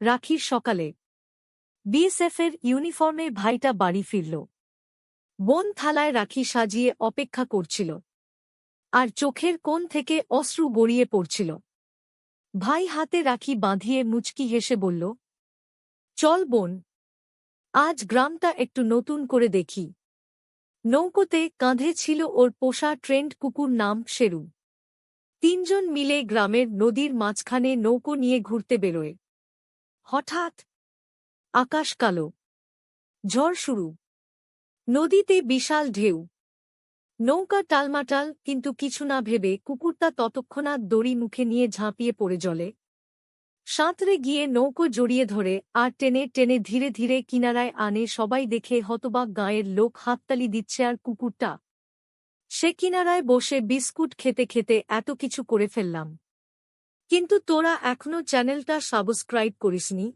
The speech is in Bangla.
রাখির সকালে। বিএসএফের ইউনিফর্মে ভাইটা বাড়ি ফিরল। বোন থালায় রাখি সাজিয়ে অপেক্ষা করছিল। আর চোখের কোণ থেকে অশ্রু গড়িয়ে পড়ছিল। ভাই হাতে রাখি বাঁধিয়ে মুচকি হেসে বলল, চল বোন, আজ গ্রামটা একটু নতুন করে দেখি। নৌকোতে কাঁধে ছিল ওর পোষা ট্রেন্ড কুকুর নাম শেরু। তিনজন মিলে গ্রামের নদীর মাঝখানে নৌকো নিয়ে ঘুরতে বেরোয়। হঠাৎ আকাশ কালো, ঝড় শুরু। নদীতে বিশাল ঢেউ। নৌকা টালমাটাল, কিন্তু কিছু না ভেবে কুকুরটা ততক্ষণাৎ দড়ি মুখে নিয়ে ঝাঁপিয়ে পড়ে জলে। সাঁতরে গিয়ে নৌকো জড়িয়ে ধরে আর টেনে টেনে ধীরে ধীরে কিনারায় আনে সবাই দেখে হতবাক গাঁয়ের লোক হাততালি দিচ্ছে আর কুকুরটা। সে কিনারায় বসে বিস্কুট খেতে খেতে এত কিছু করে ফেললাম। কিন্তু তোরা এখনও চ্যানেলটা সাবস্ক্রাইব করিসনি।